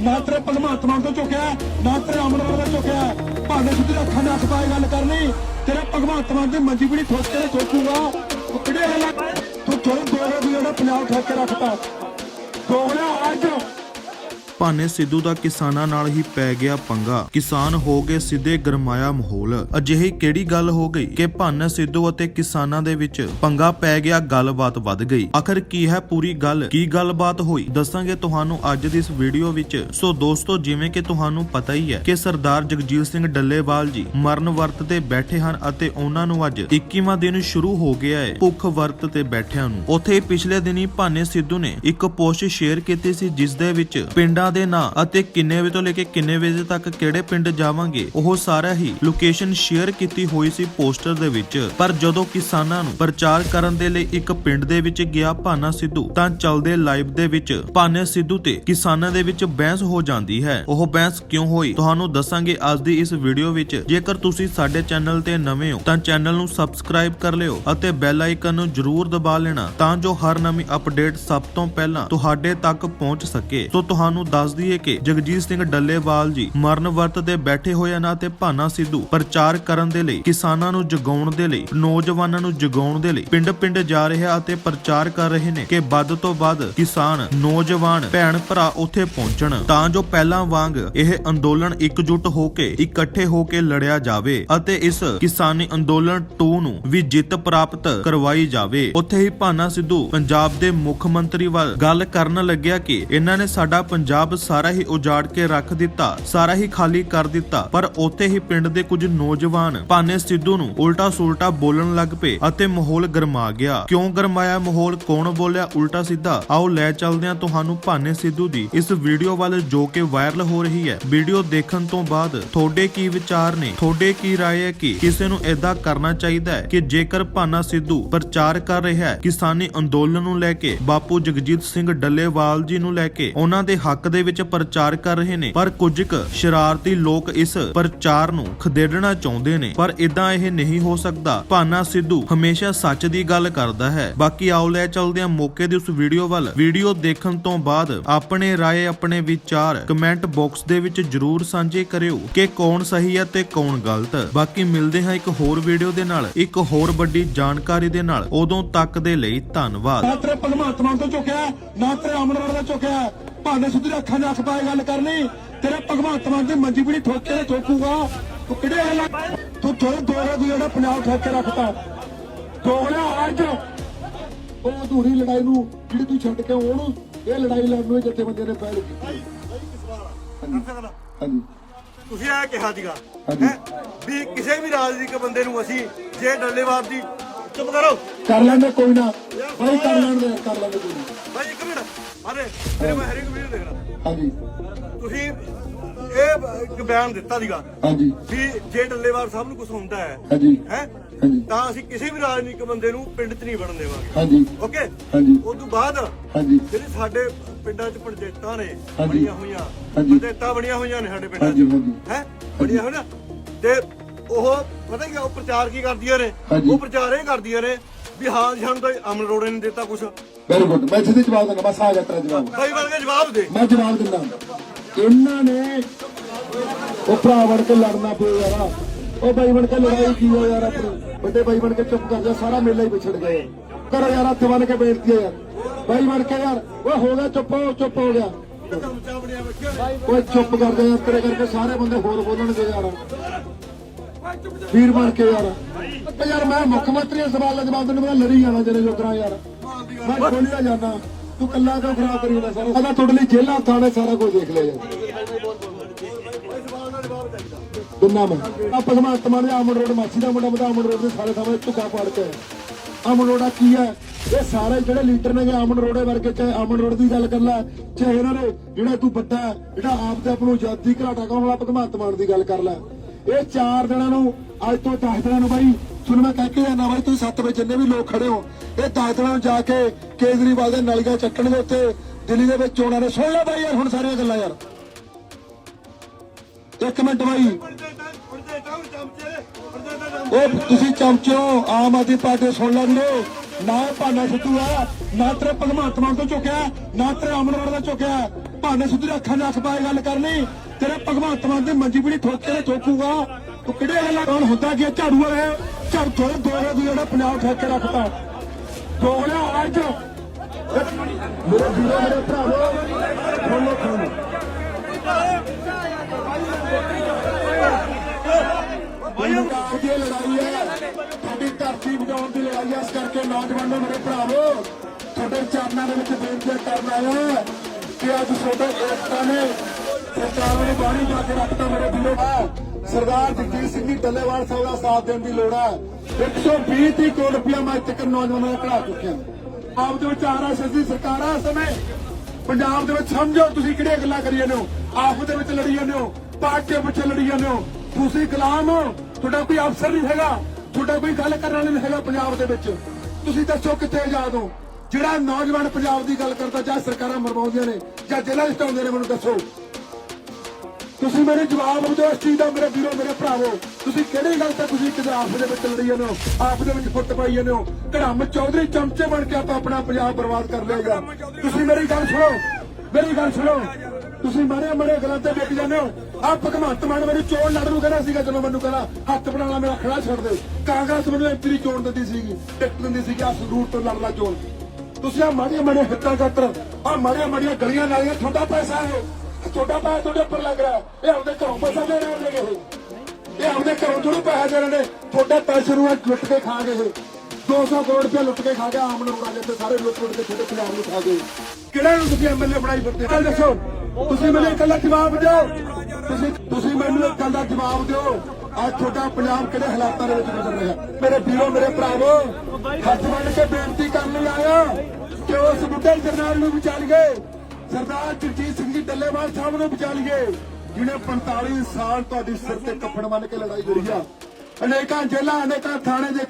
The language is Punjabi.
ਨਾ ਤੇਰੇ ਭਗਵੰਤ ਮਾਨ ਤੋਂ ਝੁਕਿਆ ਨਾ ਤੇਰੇ ਅਮਰਵਾਲ ਤੋਂ ਝੁਕਿਆ ਭਾਵੇਂ ਸਿੱਧੀ ਅੱਖਾਂ ਨਾਲ ਅੱਖ ਪਾਏ ਗੱਲ ਕਰਨੀ, ਤੇਰੇ ਭਗਵੰਤ ਮਾਨ ਦੀ ਮੰਜੀ ਬੜੀ ਠੋਕ ਕੇ ਠੋਕੂਗਾ ਕਿਹੜੇ ਹਾਲਾਤ ਤੂੰ ਥੋੜੇ ਦੋ ਹੋ ਵੀ ਜਿਹੜਾ ਪੰਜਾਬ ਠੋਕ ਕੇ ਰੱਖਤਾ ਦੋਗਲਾ ਅੱਜ ਭਾਨੇ ਸਿੱਧੂ ਦਾ ਕਿਸਾਨਾਂ ਨਾਲ ਹੀ ਪੈ ਗਿਆ ਪੰਗਾ। ਕਿਸਾਨ ਹੋ ਗਏ ਸਿੱਧੇ ਗਰਮਾਇਆ ਮਾਹੌਲ। ਅਜਿਹੀ ਕਿਹੜੀ ਗੱਲ ਹੋ ਗਈ ਕਿ ਭਾਨੇ ਸਿੱਧੂ ਅਤੇ ਕਿਸਾਨਾਂ ਦੇ ਵਿੱਚ ਪੰਗਾ ਪੈ ਗਿਆ, ਗੱਲਬਾਤ ਵੱਧ ਗਈ? ਆਖਰ ਕੀ ਹੈ ਪੂਰੀ ਗੱਲ? ਕੀ ਗੱਲਬਾਤ ਹੋਈ? ਦੱਸਾਂਗੇ ਤੁਹਾਨੂੰ ਅੱਜ ਦੀ ਇਸ ਵੀਡੀਓ ਵਿੱਚ। ਸੋ ਦੋਸਤੋ, ਜਿਵੇਂ ਕਿ ਤੁਹਾਨੂੰ ਪਤਾ ਹੀ ਹੈ ਕਿ ਸਰਦਾਰ ਜਗਜੀਤ ਸਿੰਘ ਡੱਲੇਵਾਲ ਜੀ ਮਰਨ ਵਰਤ ਤੇ ਬੈਠੇ ਹਨ ਅਤੇ ਉਹਨਾਂ ਨੂੰ ਅੱਜ 21ਵਾਂ ਦਿਨ ਸ਼ੁਰੂ ਹੋ ਗਿਆ ਹੈ ਭੁੱਖ ਵਰਤ ਤੇ ਬੈਠਿਆਂ ਨੂੰ। ਉੱਥੇ ਪਿਛਲੇ ਦਿਨੀ ਭਾਨੇ ਸਿੱਧੂ ਨੇ ਇੱਕ ਪੋਸਟ ਸ਼ੇਅਰ ਕੀਤੀ ਸੀ ਜਿਸ ਦੇ ਵਿੱਚ ਪਿੰਡਾਂ ਦੇ ਨਾਂ ਅਤੇ ਕਿੰਨੇ ਵਜੇ ਤੋਂ ਲੈ ਕੇ ਕਿੰਨੇ ਵਜੇ ਤੱਕ ਕਿਹੜੇ ਪਿੰਡ ਜਾਵਾਂਗੇ, ਉਹ ਸਾਰਾ ਹੀ ਲੋਕੇਸ਼ਨ ਸ਼ੇਅਰ ਕੀਤੀ ਹੋਈ ਸੀ ਪੋਸਟਰ ਦੇ ਵਿੱਚ। ਪਰ ਜਦੋਂ ਕਿਸਾਨਾਂ ਨੂੰ ਪ੍ਰਚਾਰ ਕਰਨ ਦੇ ਲਈ ਇੱਕ ਪਿੰਡ ਦੇ ਵਿੱਚ ਗਿਆ ਭਾਨਾ ਸਿੱਧੂ, ਤਾਂ ਚੱਲਦੇ ਲਾਈਵ ਦੇ ਵਿੱਚ ਭਾਨੇ ਸਿੱਧੂ ਤੇ ਕਿਸਾਨਾਂ ਦੇ ਵਿੱਚ ਬਹਿਸ ਹੋ ਜਾਂਦੀ ਹੈ। ਉਹ ਬਹਿਸ ਕਿਉਂ ਹੋਈ? ਤੁਹਾਨੂੰ ਦੱਸਾਂਗੇ ਅੱਜ ਦੀ ਇਸ ਵੀਡੀਓ ਵਿੱਚ। ਜੇਕਰ ਤੁਸੀਂ ਸਾਡੇ ਚੈਨਲ ਤੇ ਨਵੇਂ ਹੋ, ਤਾਂ ਚੈਨਲ ਨੂੰ ਸਬਸਕ੍ਰਾਈਬ ਕਰ ਲਿਓ ਅਤੇ ਬੈਲ ਆਈਕਨ ਨੂੰ ਜਰੂਰ ਦਬਾ ਲੈਣਾ, ਤਾਂ ਜੋ ਹਰ ਨਵੀਂ ਅਪਡੇਟ ਸਭ ਤੋਂ ਪਹਿਲਾਂ ਤੁਹਾਡੇ ਤੱਕ ਪਹੁੰਚ ਸਕੇ। ਸੋ ਤੁਹਾਨੂੰ ਦੱਸ ਦਈਏ ਕਿ ਜਗਜੀਤ ਸਿੰਘ ਡੱਲੇਵਾਲ ਜੀ ਮਰਨ ਵਰਤ ਦੇ ਬੈਠੇ ਹੋਏ ਹਨ ਅਤੇ ਭਾਨਾ ਸਿੱਧੂ ਪ੍ਰਚਾਰ ਕਰਨ ਦੇ ਲਈ, ਕਿਸਾਨਾਂ ਨੂੰ ਜਗਾਉਣ ਦੇ ਲਈ, ਨੌਜਵਾਨਾਂ ਨੂੰ ਜਗਾਉਣ ਦੇ ਲਈ ਪਿੰਡ-ਪਿੰਡ ਜਾ ਰਿਹਾ ਅਤੇ ਪ੍ਰਚਾਰ ਕਰ ਰਹੇ ਨੇ ਕਿ ਵੱਧ ਤੋਂ ਵੱਧ ਕਿਸਾਨ, ਨੌਜਵਾਨ ਭੈਣ ਭਰਾ ਉੱਥੇ ਪਹੁੰਚਣ। ਤਾਂ ਜੋ ਪਹਿਲਾਂ ਵਾਂਗ ਇਹ ਅੰਦੋਲਨ ਇਕਜੁੱਟ ਹੋ ਕੇ, ਇਕੱਠੇ ਹੋ ਕੇ ਲੜਿਆ ਜਾਵੇ ਅਤੇ ਇਸ ਕਿਸਾਨੀ ਅੰਦੋਲਨ 2 ਨੂੰ ਵੀ ਜਿੱਤ ਪ੍ਰਾਪਤ ਕਰਵਾਈ ਜਾਵੇ। ਉੱਥੇ ਹੀ ਭਾਨਾ ਸਿੱਧੂ ਪੰਜਾਬ ਦੇ ਮੁੱਖ ਮੰਤਰੀ ਵੱਲ ਗੱਲ ਕਰਨ ਲੱਗਿਆ ਕਿ ਇਹਨਾਂ ਨੇ ਸਾਡਾ ਪੰਜਾਬ ਸਾਰਾ ਹੀ ਉਜਾੜ ਕੇ ਰੱਖ ਦਿੱਤਾ, ਸਾਰਾ ਹੀ ਖਾਲੀ ਕਰ ਦਿੱਤਾ, ਪਰ ਉੱਥੇ ਹੀ ਪਿੰਡ ਦੇ ਕੁਝ ਨੌਜਵਾਨ ਭਾਨੇ ਸਿੱਧੂ ਨੂੰ ਉਲਟਾ ਸੁਲਟਾ ਬੋਲਣ ਲੱਗ ਪਏ ਅਤੇ ਮਾਹੌਲ ਗਰਮਾ ਗਿਆ। ਕਿਉਂ ਗਰਮਾਇਆ ਮਾਹੌਲ? ਕੌਣ ਬੋਲਿਆ? ਉਲਟਾ ਸਿੱਧਾ। ਆਓ ਲੈ ਚੱਲਦੇ ਹਾਂ ਤੁਹਾਨੂੰ ਭਾਨੇ ਸਿੱਧੂ ਦੀ। ਇਸ ਵੀਡੀਓ ਵੱਲ ਜੋ ਕਿ ਵਾਇਰਲ ਹੋ ਰਹੀ ਹੈ, ਵੀਡੀਓ ਦੇਖਣ ਤੋਂ ਬਾਅਦ ਤੁਹਾਡੇ ਕੀ ਵਿਚਾਰ ਨੇ? ਤੁਹਾਡੇ ਕੀ ਰਾਏ ਹੈ ਕਿ ਕਿਸੇ ਨੂੰ ਐਦਾਂ ਕਰਨਾ ਚਾਹੀਦਾ ਹੈ ਕਿ ਜੇਕਰ ਭਾਨਾ ਸਿੱਧੂ ਪ੍ਰਚਾਰ ਕਰ ਰਿਹਾ ਹੈ ਕਿਸਾਨੀ ਅੰਦੋਲਨ ਨੂੰ ਲੈ ਕੇ, ਬਾਪੂ ਜਗਜੀਤ ਸਿੰਘ ਡੱਲੇਵਾਲ ਜੀ ਨੂੰ ਲੈ ਕੇ, ਉਹਨਾਂ ਦੇ ਹੱਕ ਦੇ ਵਿੱਚ ਪ੍ਰਚਾਰ ਕਰ ਰਹੇ ਨੇ। ਪਰ ਕੁਝ ਕੁ ਸ਼ਰਾਰਤੀ ਲੋਕ ਇਸ ਪ੍ਰਚਾਰ ਨੂੰ ਖਦੇੜਨਾ ਚਾਹੁੰਦੇ ਨੇ। ਪਰ ਇਦਾਂ ਇਹ ਨਹੀਂ ਹੋ ਸਕਦਾ। ਭਾਨਾ ਸਿੱਧੂ ਹਮੇਸ਼ਾ ਸੱਚ ਦੀ ਗੱਲ ਕਰਦਾ ਹੈ। ਬਾਕੀ ਆਓ ਲੈ ਚੱਲਦੇ ਹਾਂ ਮੌਕੇ ਦੀ ਉਸ ਵੀਡੀਓ ਵੱਲ। ਵੀਡੀਓ ਦੇਖਣ ਤੋਂ ਬਾਅਦ ਆਪਣੇ ਰਾਏ, ਆਪਣੇ ਵਿਚਾਰ ਕਮੈਂਟ ਬਾਕਸ ਦੇ ਵਿੱਚ ਜਰੂਰ ਸਾਂਝੇ ਕਰਿਓ ਕਿ ਕੌਣ ਸਹੀ ਹੈ ਤੇ ਕੌਣ ਗਲਤ। ਬਾਕੀ ਮਿਲਦੇ ਹਾਂ ਇੱਕ ਹੋਰ ਵੀਡੀਓ ਦੇ ਨਾਲ। ਇੱਕ ਹੋਰ ਵੱਡੀ ਜਾਣਕਾਰੀ ਦੇ ਨਾਲ। ਉਦੋਂ ਤੱਕ ਦੇ ਲਈ ਧੰਨਵਾਦ। ਨਾ ਤੇਰੇ ਭਗਵੰਤ ਤੋਂ ਚੁੱਕਿਆ, ਨਾ ਤੇਰੇ ਅਮਰਵਾਲ ਤੋਂ ਚੁੱਕਿਆ। ਭਾਵੇਂ ਸਿੱਧੀ ਅੱਖਾਂ ਨਾਲ ਅੱਖ ਪਾਏ ਗੱਲ ਕਰਨੀ। ਤੇਰੇ ਭਗਵੰਤ ਮਾਨ ਦੀ ਮੰਜੀ ਬੜੀ ਠੋਕ ਕੇ ਠੋਕੂਗਾ। ਤੂੰ ਕਿਹੜੇ ਹਾਲਾਤ ਤੂੰ ਥੋੜੇ ਦੋ ਹੋ ਵੀ ਜਿਹੜਾ ਪੰਜਾਬ ਠੋਕ ਕੇ ਰੱਖਤਾ ਦੋਗਲਾ ਅੱਜ ਉਹ ਅਧੂਰੀ ਲੜਾਈ ਨੂੰ ਜਿਹੜੀ ਤੂੰ ਛੱਡ ਕੇ ਉਹਨੂੰ ਇਹ ਲੜਾਈ ਲੜਨ ਨੂੰ ਜਿੱਥੇ ਬੰਦੇ ਨੇ ਪਹਿਲ ਕੀਤੀ। ਹਾਂਜੀ। ਤੁਸੀਂ ਇਹ ਕਿਹਾ ਸੀਗਾ ਵੀ ਕਿਸੇ ਵੀ ਰਾਜਨੀਤਿਕ ਬੰਦੇ ਨੂੰ ਅਸੀਂ ਜੇ ਡੱਲੇਵਾਲ ਦੀ ਚੁੱਪ ਕਰੋ। ਕਰ ਲੈਂਦੇ ਕੋਈ ਨਾ। ਬਾਈ ਕਰ ਲੈਂਦੇ ਕਰ ਲੈਂਦੇ ਕੋਈ ਨਾ। ਭਾਈ ਇੱਕ ਮਿੰਟ। ਅਰੇ ਤੇਰੇ ਮੈਂ ਹਰ ਇੱਕ ਵੀਡੀਓ ਦੇਖ ਰਿਹਾ। ਹਾਂਜੀ। ਤੁਸੀਂ ਇਹ ਇੱਕ ਬਿਆਨ ਦਿੱਤਾ ਸੀਗਾ ਹਾਂਜੀ। ਵੀ ਜੇ ਡੱਲੇਵਾਲ ਸਾਹਿਬ ਨੂੰ ਕੁਝ ਹੁੰਦਾ ਹੈ ਹਾਂਜੀ। ਹੈ? ਹਾਂਜੀ। ਤਾਂ ਅਸੀਂ ਕਿਸੇ ਵੀ ਰਾਜਨੀਤਿਕ ਬੰਦੇ ਨੂੰ ਪਿੰਡ 'ਚ ਨਹੀਂ ਵੜਨ ਦੇਵਾਂਗੇ। ਹਾਂਜੀ। ਓਕੇ? ਹਾਂਜੀ। ਉਸ ਤੋਂ ਬਾਅਦ ਹਾਂਜੀ। ਜਿਹੜੇ ਸਾਡੇ ਪਿੰਡਾਂ 'ਚ ਪੰਚਾਇਤਾਂ ਨੇ ਹਾਂਜੀ। ਬਣੀਆਂ ਹੋਈਆਂ ਹਾਂਜੀ। ਪੰਚਾਇਤਾਂ ਬਣੀਆਂ ਹੋਈਆਂ ਨੇ ਸਾਡੇ ਪਿੰਡਾਂ 'ਚ ਹਾਂਜੀ, ਹਾਂਜੀ। ਹੈ? ਬਣੀਆਂ ਹੋਈਆਂ ਤੇ ਉਹ ਪਤਾ ਕੀ ਉਹ ਪ੍ਰਚਾਰ ਕੀ ਕਰਦੀਆਂ ਨੇ? ਹਾਂਜੀ। ਉਹ ਪ੍ਰਚਾਰ ਇਹ ਕਰਦੀਆਂ ਨੇ ਵੀ ਹਾਂ ਜੀ ਸਾਨੂੰ ਤਾਂ ਅਮਨ ਰੋੜੇ ਨੇ ਦਿੱਤਾ ਕੁਛ। ਵੈਰੀ ਗੁੱਡ ਮੈਂ ਸਿੱਧੇ ਜਵਾਬ ਦਿੰਦਾ ਬਸ ਆ ਗਿਆ ਤੇਰਾ ਜਵਾਬ। ਭਾਈ ਬਣ ਕੇ ਜਵਾਬ ਦੇ। ਮੈਂ ਜਵਾਬ ਦਿੰਦਾ। ਇਹਨਾਂ ਨੇ ਉਹ ਭਰਾ ਬਣ ਕੇ ਲੜਨਾ ਪਿਆ ਯਾਰ। ਉਹ ਬਾਈ ਬਣ ਕੇ ਲੜਾਈ ਕੀ ਹੋ ਯਾਰ ਆਪਣੇ? ਵੱਡੇ ਬਾਈ ਬਣ ਕੇ ਚੁੱਪ ਕਰ ਜਾ ਸਾਰਾ ਮੇਲਾ ਹੀ ਵਿਛੜ ਗਿਆ। ਕਰੋ ਯਾਰ ਹੱਥ ਬਣ ਕੇ ਬੇਨਤੀ ਹੈ ਯਾਰ। ਬਾਈ ਬਣ ਕੇ ਯਾਰ ਓਏ ਹੋ ਗਿਆ ਚੁੱਪ ਹੋ ਚੁੱਪ ਹੋ ਗਿਆ। ਓਏ ਚੁੱਪ ਕਰ ਜਾ ਯਾਰ ਤੇਰੇ ਕਰਕੇ ਸਾਰੇ ਬੰਦੇ ਹੋਰ ਬੋਲਣਗੇ ਯਾਰ। ਵੀਰ ਬਣ ਕੇ ਯਾਰ। ਓ ਯਾਰ ਮੈਂ ਮੁੱਖ ਮੰਤਰੀ ਦੇ ਸਵਾਲ ਦਾ ਜਵਾਬ ਦੇਣ ਮੈਂ ਲੜੀ ਜਾਣਾ ਜਿਹੜੇ ਜੋਗਰਾ ਯਾਰ। ਮੈਂ ਖੋਲੀਆ ਜਾਣਾ ਤੂੰ ਕੱਲਾ ਕਿਉਂ ਖਰਾਬ ਕਰੀ ਜਾਂਦਾ ਸਾਰਾ? ਅਦਾ ਤੁਹਾਡੇ ਲਈ ਜੇਲਾਂ ਥਾਣੇ ਸਾਰਾ ਕੁਝ ਦੇਖ ਲਿਆ ਯਾਰ। ਦੁੰਨਾ ਮੈਂ। ਆ ਭਗਵੰਤ ਮਾਨ ਦੇ ਆਮਨ ਰੋਡ ਮਾਛੀ ਦਾ ਮੁੰਡਾ ਬਤਾ ਆਮਨ ਰੋਡ ਦੇ ਸਾਰੇ ਸਾਹਮਣੇ ਝੁਕਾ ਪਾੜ ਕੇ ਆਮਨ ਰੋਡਾ ਕੀ ਹੈ? ਇਹ ਸਾਰੇ ਜਿਹੜੇ ਲੀਡਰ ਨੇ ਆਮਨ ਰੋਡੇ ਵਰਗੇ, ਚਾਹੇ ਆਮਨ ਰੋਡ ਦੀ ਗੱਲ ਕਰ ਲੈ ਚਾਹੇ ਇਹਨਾਂ ਨੇ ਜਿਹੜਾ ਤੂੰ ਵੱਡਾ ਜਿਹੜਾ ਆਪ ਤੇ ਆਪ ਨੂੰ ਆਜ਼ਾਦੀ ਘਰਾਟਾ ਕਹਣ ਵਾਲਾ ਭਗਵੰਤ ਮਾਨ ਦੀ ਗੱਲ ਕਰ ਲੈ ਇਹ ਚਾਰ ਦਿਨਾਂ ਨੂੰ, ਅੱਜ ਤੋਂ 10 ਦਿਨਾਂ ਨੂੰ ਬਾਈ, ਤੁਹਾਨੂੰ ਮੈਂ ਕਹਿ ਕੇ ਜਾਣਾ ਬਾਈ, ਤੁਸੀਂ 7 ਵਜੇ ਜਿੰਨੇ ਵੀ ਲੋਕ ਖੜੇ ਹੋ, ਇਹ 10 ਦਿਨਾਂ ਨੂੰ ਜਾ ਕੇ ਕੇਜਰੀਵਾਲ ਦੇ ਨਲੀਆਂ ਚੱਕਣਗੇ ਉੱਥੇ ਦਿੱਲੀ ਦੇ ਵਿੱਚ ਚੋਣਾਂ ਨੇ। ਸੁਣ ਲਓ ਬਾਈ ਯਾਰ, ਹੁਣ ਸਾਰੀਆਂ ਗੱਲਾਂ ਯਾਰ। ਇੱਕ ਮਿੰਟ ਬਾਈ। ਉਹ ਤੁਸੀਂ ਚਮਚੇ ਹੋ, ਆਮ ਆਦਮੀ ਪਾਰਟੀ ਸੁਣ ਲੈਂਦੇ ਵੀਰੋ। ਨਾ ਇਹ ਭਾਨਾ ਸਿੱਧੂ ਆ, ਨਾ ਤੇਰੇ ਭਗਵੰਤ ਮਾਨ ਤੋਂ ਚੁੱਕਿਆ, ਨਾ ਤੇਰੇ ਅਮਨਵਰ ਦਾ ਚੁੱਕਿਆ। ਭਾਨਾ ਸਿੱਧੂ ਦੇ ਅੱਖਾਂ 'ਚ ਅੱਖ ਪਾਏ ਗੱਲ ਕਰਨੀ। ਤੇਰੇ ਭਗਵੰਤ ਮਾਨ ਦੇ ਮੰਜੀ ਪੀੜੀ ਠੋਕੇ ਤੇ ਠੋਕੂਗਾ। ਤੂੰ ਕਿਹੜੇ ਗੱਲਾਂ ਕੌਣ ਹੁੰਦਾ ਕੀ ਝਾੜੂ ਵਾਲੇ? ਝਾੜੂ ਥੋੜੇ ਦੋਰੇ ਦੀ ਜਿਹੜਾ ਪੰਜਾਬ ਠੋਕ ਕੇ ਰੱਖਤਾ। ਅੱਜ। ਮੇਰੇ ਵੀਰੋ ਮੇਰੇ ਭਰਾਵੋ, ਖੋਲੋ ਖੋਲੋ। ਪੰਜਾਬ ਲੜਾਈ ਹੈ। ਤੁਹਾਡੀ ਧਰਤੀ ਬਚਾਉਣ ਦੀ ਲੜਾਈ ਹੈ। ਇਸ ਕਰਕੇ ਨੌਜਵਾਨੋ ਮੇਰੇ ਭਰਾਵੋ, ਤੁਹਾਡੇ ਚਰਨਾਂ ਦੇ ਵਿੱਚ ਬੇਨਤੀ ਕਰਨ ਆਇਆ ਕਿ ਅੱਜ ਤੁਹਾਡੇ ਦੋਸਤਾਂ ਨੇ ਸਰਕਾਰ ਨੇ ਬਾਣੀ ਜਾ ਕੇ ਰੱਖਤਾ ਮੇਰੇ ਵੀਰੋ ਸਰਦਾਰ ਜਗਜੀਤ ਸਿੰਘ ਜੀ, ਡੱਲੇਵਾਲ ਸਾਹਿਬ ਦਾ ਸਾਥ ਦੇਣ ਦੀ ਲੋੜ ਹੈ। 120 ਦੀ ਕਰੋੜ ਰੁਪਇਆ ਮੈਂ ਤੱਕ ਨੌਜਵਾਨਾਂ ਦਾ ਕਢਾ ਚੁੱਕਿਆ। ਆਪ ਦੇ ਵਿੱਚ ਆਰਐਸਐਸ ਦੀ ਸਰਕਾਰ ਆ ਸਮੇਂ। ਪੰਜਾਬ ਦੇ ਵਿੱਚ ਸਮਝੋ ਤੁਸੀਂ ਕਿਹੜੀਆਂ ਗੱਲਾਂ ਕਰੀ ਜਾਂਦੇ ਹੋ। ਆਪ ਦੇ ਵਿੱਚ ਲੜੀ ਜਾਂਦੇ ਹੋ ਪਾਰਟੀਆਂ ਪਿੱਛੇ ਲੜੀ ਜਾਂਦੇ ਹੋ। ਤੁਸੀਂ ਗੁਲਾਮ ਹੋ, ਤੁਹਾਡਾ ਕੋਈ ਅਫਸਰ ਨਹੀਂ ਹੈਗਾ, ਤੁਹਾਡਾ ਕੋਈ ਗੱਲ ਕਰਨ ਵਾਲਾ ਨਹੀਂ ਹੈਗਾ ਪੰਜਾਬ ਦੇ ਵਿੱਚ। ਤੁਸੀਂ ਦੱਸੋ ਕਿੱਥੇ ਆਜ਼ਾਦ ਹੋ? ਜਿਹੜਾ ਨੌਜਵਾਨ ਪੰਜਾਬ ਦੀ ਗੱਲ ਕਰਦਾ ਜਾਂ ਸਰਕਾਰਾਂ ਮਰਵਾਉਂਦੀਆਂ ਨੇ, ਜਾਂ ਜੇਲ੍ਹਾਂ ਵਿੱਚ ਆਉਂਦੇ ਨੇ, ਮੈਨੂੰ ਦੱਸੋ। ਤੁਸੀਂ ਮੇਰੇ ਜਵਾਬ ਦਿਓ ਇਸ ਚੀਜ਼ ਦਾ ਮੇਰੇ ਵੀਰੋ ਮੇਰੇ ਭਰਾਵੋ। ਤੁਸੀਂ ਕਿਹੜੀ ਗੱਲ ਤੇ ਤੁਸੀਂ ਕਿਤੇ ਆਪਸ ਦੇ ਵਿੱਚ ਲੜੀ ਜਾਂਦੇ ਹੋ ਆਪਸ ਦੇ ਵਿੱਚ ਫੁੱਟ ਪਾਈ ਜਾਂਦੇ ਹੋ? ਧਰਮ ਚੌਧਰੀ ਚਮਚੇ ਬਣ ਕੇ ਆਪਾਂ ਆਪਣਾ ਪੰਜਾਬ ਬਰਬਾਦ ਕਰ ਲਿਆਗਾ ਤੁਸੀਂ ਮੇਰੀ ਗੱਲ ਸੁਣੋ ਮੇਰੀ ਗੱਲ ਸੁਣੋ। ਤੁਸੀਂ ਮਾਰੇ ਮਾਰੇ ਗੱਲਾਂ ਤੇ ਵਿਕ ਜਾਂਦੇ ਹੋ। ਆ ਭਗਵੰਤ ਮਾਨ ਮੈਨੂੰ ਚੋਣ ਲੜਨ ਨੂੰ ਕਹਿੰਦਾ ਸੀਗਾ ਜਦੋਂ ਮੈਨੂੰ ਕਹਿੰਦਾ ਹੱਥ ਬਣਾ ਲਾ ਮੇਰਾ ਖੜਾ ਛੱਡ ਦੇ। ਕਾਂਗਰਸ ਮੈਨੂੰ ਐਮਪੀ ਦੀ ਚੋਣ ਦਿੰਦੀ ਸੀਗੀ ਟਿਕਟ ਦਿੰਦੀ ਸੀਗੀ ਆ ਰੂਟ ਤੋਂ ਲੜ ਲਾ ਚੋਣ। ਤੁਸੀਂ ਆ ਮਾੜੀਆਂ ਮਾੜੀਆਂ ਹਿੱਤਾਂ ਖਾਤਰ ਆ ਮਾੜੀਆਂ ਮਾੜੀਆਂ ਗਲੀਆਂ ਨਾਲੀਆਂ ਤੁਹਾਡਾ ਪੈਸਾ ਹੈ। ਤੁਹਾਡਾ ਪੈਸਾ ਤੁਹਾਡੇ ਉੱਪਰ ਲੱਗ ਰਿਹਾ। ਇਹ ਆਪਦੇ ਘਰੋਂ ਪੈਸਾ ਦੇ ਰਹੇ ਨੇ ਇਹ। ਇਹ ਆਪਦੇ ਘਰੋਂ ਥੋੜ੍ਹਾ ਪੈਸਾ ਦੇ ਰਹੇ ਨੇ। ਤੁਹਾਡੇ ਪੈਸੇ ਨੂੰ ਲੁੱਟ ਕੇ ਖਾ ਗਏ 200 ਕਰੋੜ ਰੁਪਏ ਲੁੱਟ ਕੇ ਖਾ ਗਿਆ ਆਮ ਲੋਕਾਂ ਦੇ ਤੇ ਸਾਰੇ ਲੁੱਟ ਲੁੱਟ ਕੇ ਤੁਹਾਡੇ ਪੰਜਾਬ ਨੂੰ ਖਾ ਗਏ ਕਿਹੜਾ ਨੂੰ ਤੁਸੀਂ ਐਮਐਲਏ ਬਣਾਈ ਫਿਰਦੇ? ਹੋ ਦੱਸੋ। ਤੁਸੀਂ ਮੈਨੂੰ ਇੱਕ ਗੱਲ ਦਾ ਜਵਾਬ ਦਿਓ। ਤੁਸੀਂ ਤੁਸੀਂ ਮੈਨੂੰ ਇੱਕ ਗੱਲ ਦਾ ਜਵਾਬ ਦਿਓ। ਅੱਜ ਤੁਹਾਡਾ ਪੰਜਾਬ ਕਿਹੜੇ ਹਾਲਾਤਾਂ ਦੇ ਵਿੱਚ ਗੁਜ਼ਰ ਰਿਹਾ? ਮੇਰੇ ਵੀਰੋ, ਮੇਰੇ ਭਰਾਵੋ, ਹੱਥ ਬੰਨ ਕੇ ਬੇਨਤੀ ਕਰਨ ਲਈ ਆਇਆ ਕਿ ਉਸ ਬੁੱਢੇ ਜਰਨੈਲ ਨੂੰ ਬਚਾ ਗਏ। ਸਰਦਾਰ ਜਗਜੀਤ ਸਿੰਘ ਜੀ ਡੱਲੇਵਾਲ ਸਾਹਿਬ ਨੂੰ ਬਚਾ ਲਈਏ, ਜਿਹਨੇ 45 ਸਾਲ ਤੁਹਾਡੀ ਸਿਰ ਤੇ ਕੱਪੜ ਬੰਨ ਕੇ ਲੜਾਈ ਲੜੀ ਆ। ਅਨੇਕਾਂ ਜੇਲਾਂ ਅਨੇਕਾਂ ਥਾਣੇ ਦੇ